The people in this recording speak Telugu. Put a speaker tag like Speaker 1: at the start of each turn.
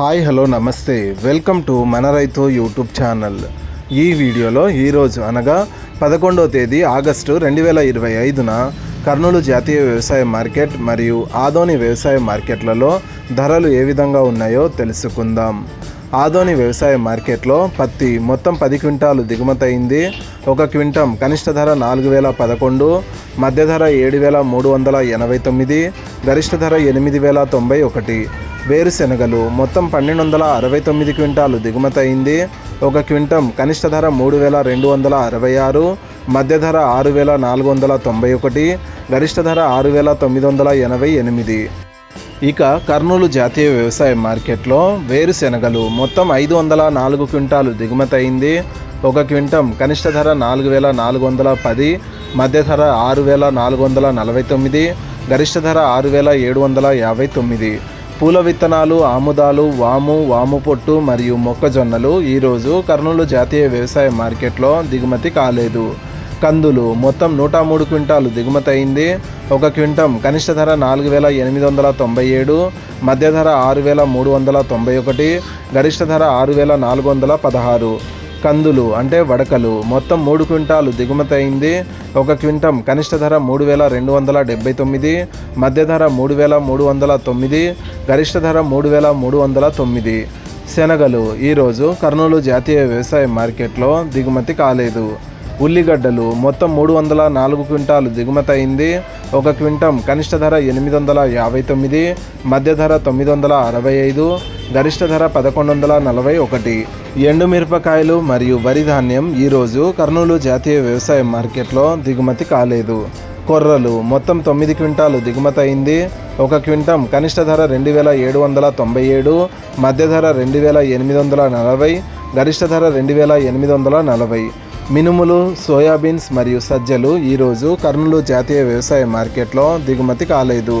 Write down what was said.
Speaker 1: హాయ్ హలో నమస్తే. వెల్కమ్ టు మన రైతు యూట్యూబ్ ఛానల్. ఈ వీడియోలో ఈరోజు అనగా పదకొండవ తేదీ ఆగస్టు రెండు వేల ఇరవై ఐదున కర్నూలు జాతీయ వ్యవసాయ మార్కెట్ మరియు ఆదోని వ్యవసాయ మార్కెట్లలో ధరలు ఏ విధంగా ఉన్నాయో తెలుసుకుందాం. ఆదోని వ్యవసాయ మార్కెట్లో పత్తి మొత్తం పది క్వింటాలు దిగుమతయింది. ఒక క్వింటం కనిష్ట ధర నాలుగు వేల పదకొండు మధ్య ధర ఏడు వేల మూడు వందల ఎనభై తొమ్మిది గరిష్ట ధర ఎనిమిది వేల తొంభై ఒకటి. వేరుశెనగలు మొత్తం పన్నెండు వందల అరవై తొమ్మిది క్వింటాలు దిగుమతయింది ఒక క్వింటం కనిష్ట ధర మూడు వేల రెండు వందల అరవై ఆరు మధ్య ధర ఆరు వేల నాలుగు వందల తొంభై ఒకటి గరిష్ట ధర ఆరు వేల తొమ్మిది వందల ఎనభై ఎనిమిది. ఇక కర్నూలు జాతీయ వ్యవసాయ మార్కెట్లో వేరుశెనగలు మొత్తం ఐదు వందల నాలుగు క్వింటాలు దిగుమతయింది ఒక క్వింటం కనిష్ట ధర నాలుగు వేల నాలుగు వందల పది మధ్య ధర ఆరు వేల నాలుగు వందల నలభై తొమ్మిది గరిష్ట ధర ఆరు వేల ఏడు వందల యాభై తొమ్మిది. పూల విత్తనాలు ఆముదాలు వాము వాము పొట్టు మరియు మొక్కజొన్నలు ఈరోజు కర్నూలు జాతీయ వ్యవసాయ మార్కెట్లో దిగుమతి కాలేదు. కందులు మొత్తం నూట మూడు క్వింటాలు దిగుమతి అయింది. ఒక క్వింటం కనిష్ట ధర నాలుగు వేల ఎనిమిది వందల తొంభై ఏడు మధ్య ధర ఆరు వేల మూడు వందల తొంభై ఒకటి గరిష్ట ధర ఆరు వేల నాలుగు వందల పదహారు. కందులు అంటే వడకలు. మొత్తం మూడు క్వింటాలు దిగుమతి అయింది ఒక క్వింటం కనిష్ట ధర మూడు వేల రెండు వందల డెబ్బై తొమ్మిది మధ్య ధర మూడు వేల మూడు వందల తొమ్మిది గరిష్ట ధర మూడు వేల మూడు వందల తొమ్మిది. శనగలు ఈరోజు కర్నూలు జాతీయ వ్యవసాయ మార్కెట్లో దిగుమతి కాలేదు. ఉల్లిగడ్డలు మొత్తం మూడు వందల నాలుగు క్వింటాలు దిగుమతి అయింది ఒక క్వింటం కనిష్ట ధర ఎనిమిది వందల యాభై తొమ్మిది మధ్య ధర తొమ్మిది వందల అరవై ఐదు గరిష్ట ధర పదకొండు వందల నలభై ఒకటి. ఎండుమిరపకాయలు మరియు వరి ధాన్యం ఈరోజు కర్నూలు జాతీయ వ్యవసాయ మార్కెట్లో దిగుమతి కాలేదు. కొర్రలు మొత్తం తొమ్మిది క్వింటాలు దిగుమతి అయింది ఒక క్వింటం కనిష్ట ధర రెండు వేల ఏడు వందల తొంభై ఏడు మధ్య ధర రెండు వేల ఎనిమిది వందల నలభై గరిష్ట ధర రెండు వేల ఎనిమిది వందల నలభై. మినుములు సోయాబీన్స్ మరియు సజ్జలు ఈరోజు కర్నూలు జాతీయ వ్యవసాయ మార్కెట్లో దిగుమతి కాలేదు.